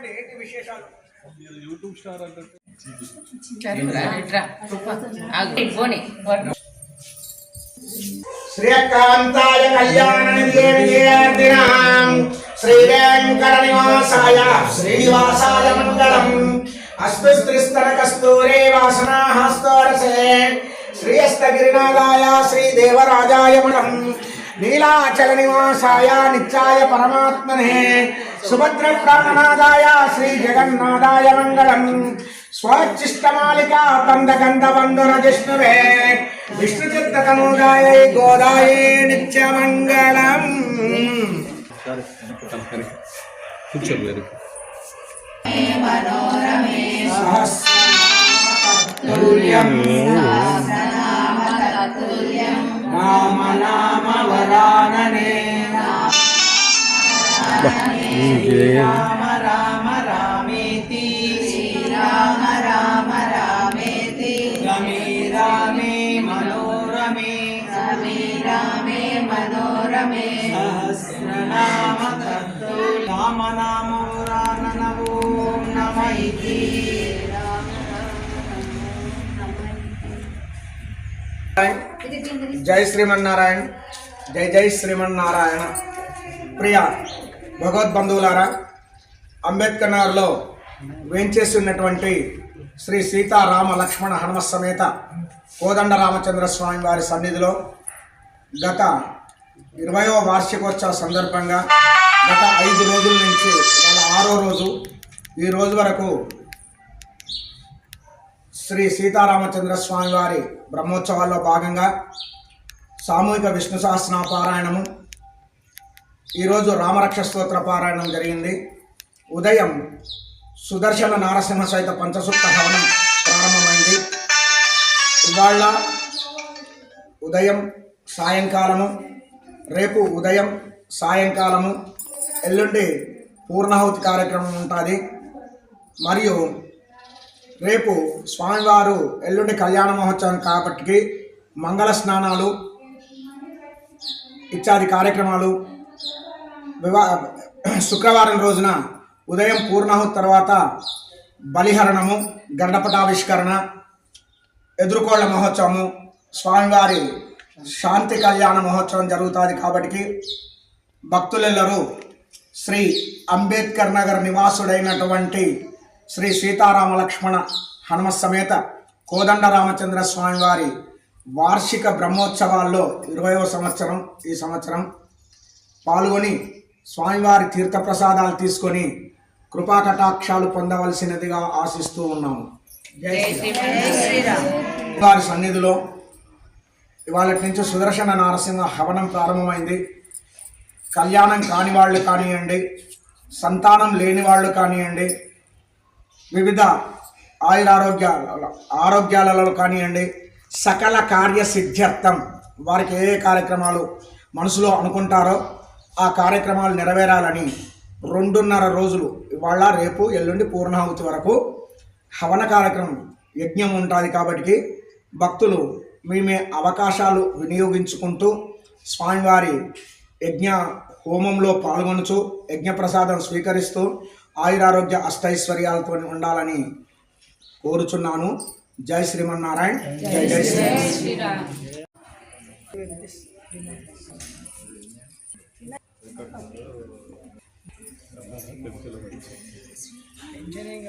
చెప్పండి ఏంటి విశేషాలు? మీరు యూట్యూబ్ స్టార్ అంటే శ్రీకాంతాయ కళ్యాణ నిలయార్థినాం శ్రీ వెంకట నివాసాయ శ్రీనివాసాయ మంగళం. అస్మిస్త్రిస్తర కస్తూరే వాసనాహస్తోరసే. శ్రీయస్తగిరినాథాయ శ్రీదేవరాజాయ మనం నీలాచల నివాసాయ నిత్యాయ పరమాత్మనే. సుభద్ర ప్రాణనాథాయ శ్రీ జగన్నాథాయ మంగళం స్వాచిష్టమాలిక బంధగంధ బంధుర జిష్ణువే విష్ణు చిత్తతనుగాయ గోదాయ నిత్యమంగళం సహస్రతుల్యం రామ నామ వరాననే రామేతి శ్రీరామ రామ రామేతి రమే రామే మనోరమే రమే రామే మనోరమే సహస్రనామ తత్తు రామ నామ వరానన ఓం నమ ఇతి జై శ్రీమన్నారాయణ జై జై శ్రీమన్నారాయణ ప్రియ భగవద్బంధువులారా అంబేద్కర్ నగర్లో వేంచేసి ఉన్నటువంటి శ్రీ సీతారామ లక్ష్మణ హనుమ సమేత కోదండ రామచంద్ర స్వామి వారి సన్నిధిలో గత ఇరవయో వార్షికోత్సవ సందర్భంగా గత ఐదు రోజుల నుంచి వాళ్ళ ఆరో రోజు ఈ రోజు వరకు శ్రీ సీతారామచంద్ర స్వామి వారి బ్రహ్మోత్సవాల్లో భాగంగా సామూహిక విష్ణు సహస్ర పారాయణము ఈరోజు రామరక్ష స్తోత్ర పారాయణం జరిగింది. ఉదయం సుదర్శన నారసింహ సహిత పంచసూక్త హవనం ప్రారంభమైంది. ఇవాళ ఉదయం సాయంకాలము రేపు ఉదయం సాయంకాలము ఎల్లుండి పూర్ణాహుతి కార్యక్రమం ఉంటుంది. మరియు రేపు స్వామివారు ఎల్లుండి కళ్యాణ మహోత్సవం కాబట్టి మంగళ స్నానాలు ఇత్యాది కార్యక్రమాలు వివా శుక్రవారం రోజున ఉదయం పూర్ణాహుతి తర్వాత బలిహరణము గండపటావిష్కరణ ఎదుర్కోళ్ళ మహోత్సవము స్వామివారి శాంతి కళ్యాణ మహోత్సవం జరుగుతుంది కాబట్టి భక్తులెల్లరూ శ్రీ అంబేద్కర్ నగర్ నివాసుడైనటువంటి శ్రీ సీతారామ లక్ష్మణ హనుమ సమేత కోదండ రామచంద్ర స్వామి వారి వార్షిక బ్రహ్మోత్సవాల్లో ఇరవయవ సంవత్సరం ఈ సంవత్సరం పాల్గొని స్వామివారి తీర్థప్రసాదాలు తీసుకొని కృపా కటాక్షాలు పొందవలసినదిగా ఆశిస్తూ ఉన్నాము. వారి సన్నిధిలో ఇవాళ నుంచి సుదర్శన నారసింహ హవనం ప్రారంభమైంది. కళ్యాణం కాని వాళ్ళు కానివ్వండి సంతానం లేని వాళ్ళు కానివ్వండి వివిధ ఆయురారోగ్యాల ఆరోగ్యాలలో కానివ్వండి సకల కార్య సిద్ధ్యర్థం వారికి ఏ ఏ కార్యక్రమాలు మనసులో అనుకుంటారో ఆ కార్యక్రమాలు నెరవేరాలని రెండున్నర రోజులు. ఇవాళ రేపు ఎల్లుండి పూర్ణాహుతి వరకు హవన కార్యక్రమం యజ్ఞం ఉంటుంది కాబట్టి భక్తులు మీ మీ అవకాశాలు వినియోగించుకుంటూ స్వామివారి యజ్ఞ హోమంలో పాల్గొనుచు యజ్ఞ ప్రసాదం స్వీకరిస్తూ ఆయురారోగ్య అష్టైశ్వర్యాలతో ఉండాలని కోరుచున్నాను. జై శ్రీమన్నారాయణ. జై జై টেনশনেই